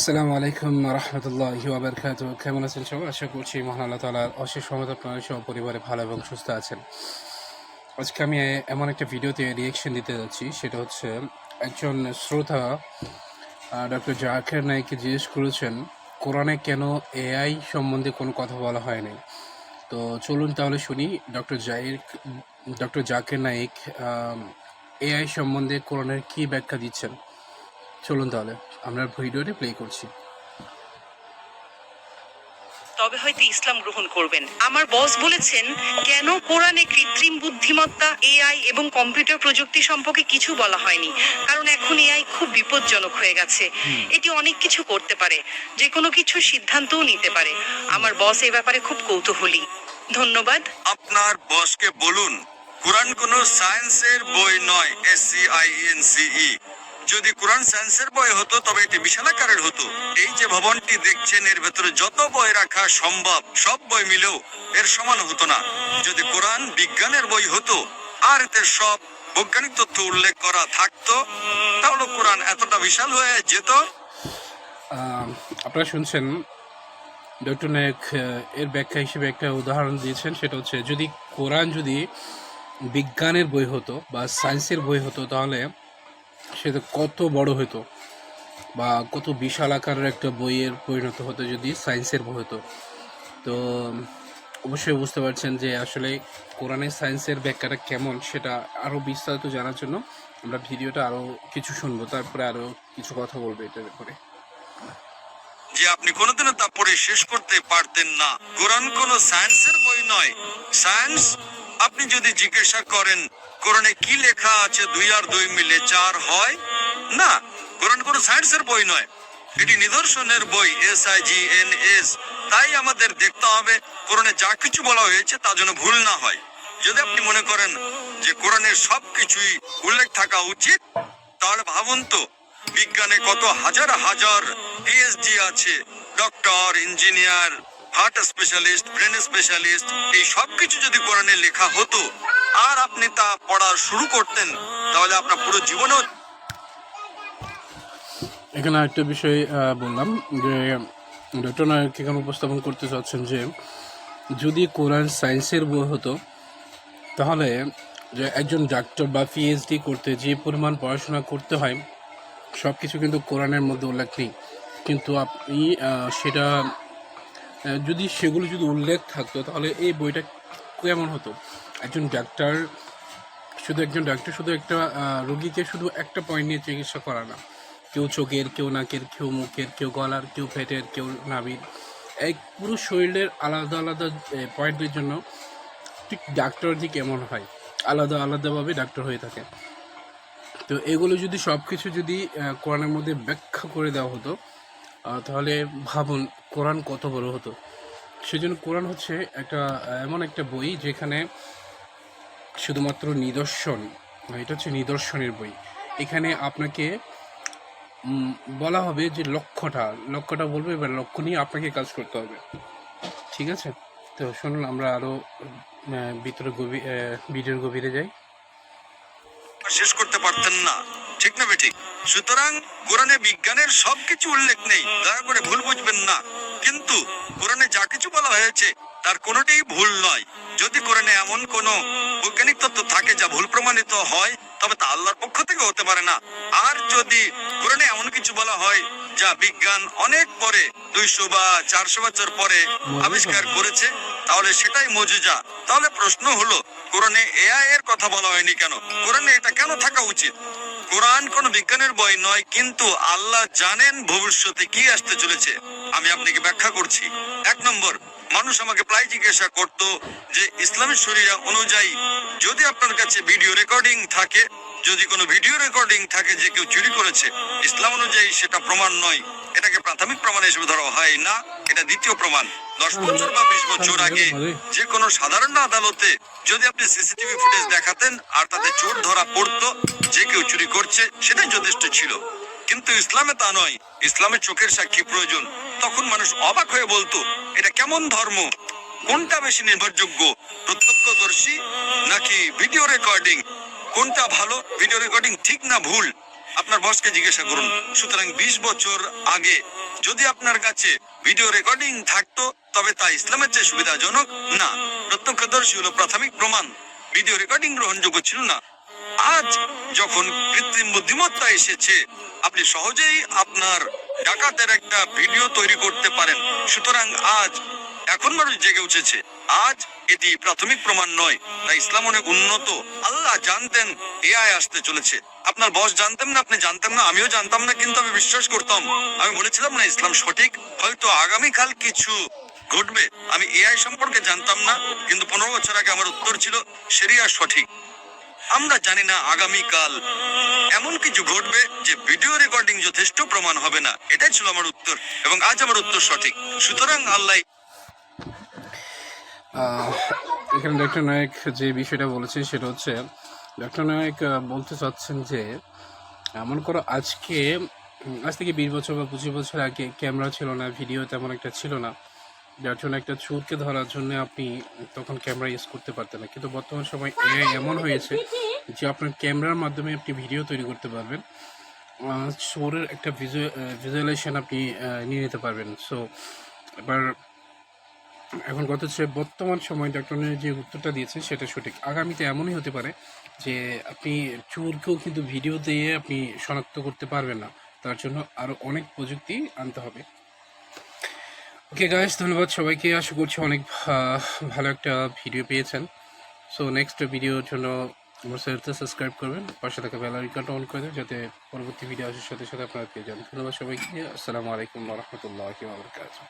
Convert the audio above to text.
আসসালামু আলাইকুম রহমতুল্লাহ বারকাত কেমন আছেন সবাই? আশা করছি মহান আল্লাহ তালার অশেষ সহমত আপনারা সব পরিবারে ভালো এবং সুস্থ আছেন। আজকে আমি এমন একটা ভিডিওতে রিয়েকশন দিতে যাচ্ছি, সেটা হচ্ছে একজন শ্রোতা ডক্টর জাকের নাইকে জিজ্ঞেস করেছেন, কোরআনে কেন এআই সম্বন্ধে কোনো কথা বলা হয়নি তো চলুন তাহলে শুনি doctor Zahir doctor Zakir Naik AI সম্বন্ধে কোরআনের কী ব্যাখ্যা দিচ্ছেন? চলুন তাহলে আমরা ভিডিওটি প্লে করছি। তবে হয়তো ইসলাম গ্রহণ করবেন। আমার বস বলেছেন কেন কোরআনে কৃত্রিম বুদ্ধিমত্তা এআই এবং কম্পিউটার প্রযুক্তি সম্পর্কে কিছু বলা হয়নি? কারণ এখন এআই খুব বিপজ্জনক হয়ে গেছে। এটি অনেক কিছু করতে পারে যে কোনো কিছু সিদ্ধান্তও নিতে পারে। আমার বস এই ব্যাপারে খুব কৌতূহলী। ধন্যবাদ। আপনার বসকে বলুন কোরআন কোন সায়েন্সের বই নয় এস সি আই এন সিই যদি কোরআন সায়েন্সের বই হতো, তবে এটি বিশাল আকারের হতো। এই যে ভবনটি দেখছেন, এর ভেতরে যত বই রাখা সম্ভব, সব বই মিলেও এর সমান হতো না। যদি কোরআন বিজ্ঞানের বই হতো, আর এতে সব বৈজ্ঞানিক তথ্য উল্লেখ করা থাকতো, তাহলে কোরআন এতটা বিশাল হয়ে যেত। আপনারা শুনছেন ডক্টর নায়ক এর ব্যাখ্যা হিসেবে একটা উদাহরণ দিয়েছেন, সেটা হচ্ছে যদি কোরআন যদি বিজ্ঞানের বই হতো বা সায়েন্সের বই হতো, তাহলে সেটা কত বড় হতো বা কত বিশাল আকারের একটা বইয়ের পরিণত হতো যদি সায়েন্সের বই হতো। তো অবশ্যই বুঝতে পারছেন যে আসলে কোরআনের সায়েন্সের ব্যাখ্যাটা কেমন সেটা আরও বিস্তারিত জানার জন্য আমরা ভিডিওটা আরও কিছু শুনব, তারপরে আরও কিছু কথা বলব এটার ব্যাপারে। যে আপনি কোনোদিনও তা পড়ে শেষ করতে পারতেন না। কোরআন কোন সায়েন্সের বই নয়। সায়েন্স আপনি যদি জিজ্ঞাসা করেন কোরআনে কি লেখা আছে দুই আর দুই মিলে চার হয়? না, কোরআন কোন সায়েন্সের বই নয়, এটি নিদর্শনের বই S I G N S তাই আমাদের দেখতে হবে, কোরআনে যা কিছু বলা হয়েছে তা যেন ভুল না হয়। যদি আপনি মনে করেন যে কোরআনের সবকিছুই উল্লেখ থাকা উচিত, তাহলে ভাবুন তো, বিজ্ঞানে কত হাজার হাজার পিএইচডি আছে doctor engineer heart specialist brain specialist এই সব কিছু যদি কোরআনে লেখা হতো, আর আপনি তা পড়া শুরু করতেন, তাহলে আপনার পুরো জীবনেও এখানে একটা বিষয় বললাম যে ডক্টর নায়ক এখানে উপস্থাপন করতে চাচ্ছেন যে, যদি কোরআন সায়েন্সের বই হতো, তাহলে যে একজন ডাক্তার বা পিএইচডি করতে যে পরিমাণ পড়াশোনা করতে হয় সব কিছু কিন্তু কোরআনের মধ্যে উল্লেখ নেই। কিন্তু আপনি সেটা যদি সেগুলো যদি উল্লেখ থাকতো, তাহলে এই বইটা কেমন হতো? একজন ডাক্তার শুধু একজন ডাক্তার শুধু একটা রোগীকে শুধু একটা পয়েন্ট নিয়ে চিকিৎসা করা না। কেউ চোখের, কেউ নাকের, কেউ মুখের, কেউ গলার, কেউ পেটের, কেউ নাভির। এক পুরো শরীরের আলাদা আলাদা পয়েন্টের জন্য ঠিক ডাক্তার ঠিক কেমন হয়? আলাদা আলাদাভাবে ডাক্তার হয়ে থাকে। তো এগুলো যদি সব কিছু যদি কোরআনের মধ্যে ব্যাখ্যা করে দেওয়া হতো তাহলে ভাবুন, কোরআন কত বড় হতো? সেজন্য কোরআন হচ্ছে একটা এমন একটা বই যেখানে শুধুমাত্র নিদর্শন, এটা হচ্ছে নিদর্শনের বই। এখানে আপনাকে বলা হবে যে লক্ষ্যটা লক্ষ্যটা বলবে এবার লক্ষ্য নিয়ে আপনাকে কাজ করতে হবে। ঠিক আছে? তো শুনুন, আমরা আরও ভিতরে গভীর ভিডিওর গভীরে যাই। শেষ করতে পারতেন না। ঠিক না বেঠিক? সুতরাং কোরআনে বিজ্ঞানের সবকিছু উল্লেখ নেই, দয়া করে ভুল বুঝবেন না। কিন্তু কোরআনে যা কিছু বলা হয়েছে, তার কোনোটাই ভুল নয়। যদি কোরআনে এমন কোন বৈজ্ঞানিক তত্ত্ব থাকে যা ভুল প্রমাণিত হয়, তবে তা আল্লাহর পক্ষ থেকে হতে পারে না। আর যদি কোরআনে এমন কিছু বলা হয় যা বিজ্ঞান অনেক পরে, দুইশো বা চারশো বছর পরে আবিষ্কার করেছে, তাহলে সেটাই মজুজা। তাহলে প্রশ্ন হলো, কোরআনে এআই এর কথা বলা হয়নি কেন? কোরআনে এটা কেন থাকা উচিত? কোরআন কোন বিজ্ঞানের বই নয়, কিন্তু আল্লাহ জানেন ভবিষ্যতে কি আসতে চলেছে। আমি আপনাকে ব্যাখ্যা করছি। এক নম্বর, মানুষ আমাকে প্রায় জিজ্ঞাসা করত যে, ইসলামী শরিয়া অনুযায়ী যদি আপনার কাছে ভিডিও রেকর্ডিং থাকে, যদি কোনো ভিডিও রেকর্ডিং থাকে যে কেউ চুরি করেছে, ইসলাম অনুযায়ী সেটা প্রমাণ নয়। এটাকে প্রাথমিক প্রমাণ হিসেবে ধরা হয় না, এটা দ্বিতীয় প্রমাণ। দশ বছর বা বিশ বছর আগে যে কোনো সাধারণ আদালতে যদি আপনি সিসিটিভি ফুটেজ দেখাতেন আর তাতে চোর ধরা পড়তো, যে কেউ করছে সেটাই যথেষ্ট ছিল। কিন্তু ইসলামে তা নয়। ইসলামে চোখের সাক্ষী প্রয়োজন। তখন মানুষ অবাক হয়ে বলতো, এটা কেমন ধর্ম? কোনটা বেশি নির্ভরযোগ্য? প্রত্যক্ষদর্শী নাকি ভিডিও রেকর্ডিং কোনটা ভালো? ভিডিও রেকর্ডিং ঠিক না ভুল? আপনার বসকে জিজ্ঞাসা করুন। সুতরাং বিশ বছর আগে যদি আপনার কাছে ভিডিও রেকর্ডিং থাকতো, তবে তা ইসলামের চেয়ে সুবিধাজনক না। প্রত্যক্ষদর্শী হলো প্রাথমিক প্রমাণ। ভিডিও রেকর্ডিং গ্রহণযোগ্য ছিল না। আজ যখন কৃত্রিম বুদ্ধিমত্তা এসেছে, আপনি সহজেই আপনার ডাকাতের একটা ভিডিও তৈরি করতে পারেন। সুতরাং আজ এখন মানুষ জেগে উঠেছে। আজ এটি প্রাথমিক প্রমাণ নয়, তাই ইসলাম অনেক উন্নত। আল্লাহ জানতেন, এআই আসতে চলেছে। আপনার বস জানতেন না, আপনি জানতেন না, আমিও জানতাম না, কিন্তু আমি বিশ্বাস করতাম। আমি বলেছিলাম না ইসলাম সঠিক, হয়তো আগামীকাল কিছু ঘটবে। আমি এআই সম্পর্কে জানতাম না, কিন্তু পনেরো বছর আগে আমার উত্তর ছিল সেরিয়া সঠিক। আমরা জানি না আগামীকাল। এমন কিছু ঘটবে যে ভিডিও রেকর্ডিং যথেষ্ট প্রমাণ হবে না। এটাই ছিল আমার উত্তর, এবং আজ আমার উত্তর সঠিক। সুতরাং আল্লাহ এখানে ডক্টর নায়ক যে বিষয়টা বলেছেন সেটা হচ্ছে ডক্টর নায়ক বলতে চাচ্ছেন যে এমন করো আজকে আজ থেকে বিশ বছর বা পঁচিশ বছর আগে ক্যামেরা ছিল না, ভিডিও তেমন একটা ছিল না। যার জন্য একটা চোরকে ধরার জন্য আপনি তখন ক্যামেরা ইউজ করতে পারতেন না। কিন্তু বর্তমান সময় এআই এমন হয়েছে যে আপনার ক্যামেরার মাধ্যমে আপনি ভিডিও তৈরি করতে পারবেন। চোরের একটা ভিজুয়ালাইজেশন আপনি নিয়ে নিতে পারবেন। সো এবার এখন কথা হচ্ছে বর্তমান সময় ডক্টরের যে উত্তরটা দিয়েছে সেটা সঠিক। আগামীতে এমনই হতে পারে যে আপনি চোরকেও কিন্তু ভিডিও দিয়ে আপনি শনাক্ত করতে পারবেন না। তার জন্য আরও অনেক প্রযুক্তি আনতে হবে। ওকে গাইস ধন্যবাদ সবাইকে। আশা করছি অনেক ভালো একটা ভিডিও পেয়েছেন। সো নেক্সট ভিডিওর জন্য আমার চ্যানেলটা সাবস্ক্রাইব করবেন। পাশে থাকা বেল আইকনটা অন করে দেবেন, যাতে পরবর্তী ভিডিও আসার সাথে সাথে আপনারা পেয়ে যান ধন্যবাদ সবাইকে। আসসালামু আলাইকুম রহমতুল্লাহ বারকাতুহ।